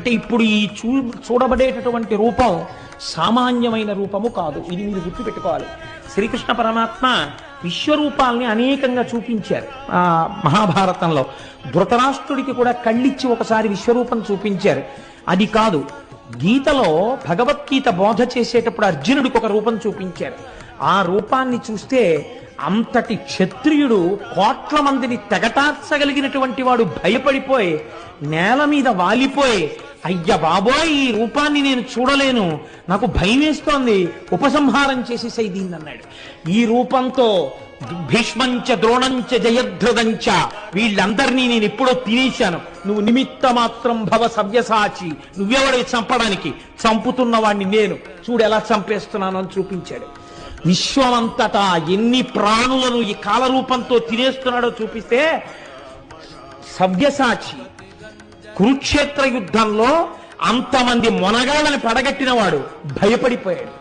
అంటే ఇప్పుడు ఈ చూ చూడబడేటటువంటి రూపం సామాన్యమైన రూపము కాదు. ఇది మీరు గుర్తుపెట్టుకోవాలి. శ్రీకృష్ణ పరమాత్మ విశ్వరూపాల్ని అనేకంగా చూపించారు. ఆ మహాభారతంలో. ధృతరాష్ట్రుడికి కూడా కళ్ళిచ్చి ఒకసారి విశ్వరూపం చూపించారు. అది కాదు. గీతలో భగవద్గీత బోధ చేసేటప్పుడు అర్జునుడికి ఒక రూపం చూపించారు. ఆ రూపాన్ని చూస్తే అంతటి క్షత్రియుడు కోట్ల మందిని తెగటార్చగలిగినటువంటి వాడు భయపడిపోయి నేల మీద వాలిపోయి అయ్య బాబోయ్ ఈ రూపాన్ని నేను చూడలేను. నాకు భయం వేస్తోంది ఉపసంహారం చేసేసే దీన్ని అన్నాడు. ఈ రూపంతో భీష్మంచ ద్రోణంచ జయధ్రదంచ వీళ్ళందరినీ నేను ఎప్పుడో తినేశాను. నువ్వు నిమిత్త మాత్రం భవ సవ్యసాచి. నువ్వెవడే చంపడానికి? చంపుతున్నవాణ్ణి నేను. చూడు ఎలా చంపేస్తున్నాను అని చూపించాడు. విశ్వమంతటా ఎన్ని ప్రాణులను ఈ కాలరూపంతో తినేస్తున్నాడో చూపిస్తే సవ్యసాచి కురుక్షేత్ర యుద్ధంలో అంతమంది మొనగాళ్ళని పడగట్టినవాడు భయపడిపోయాడు.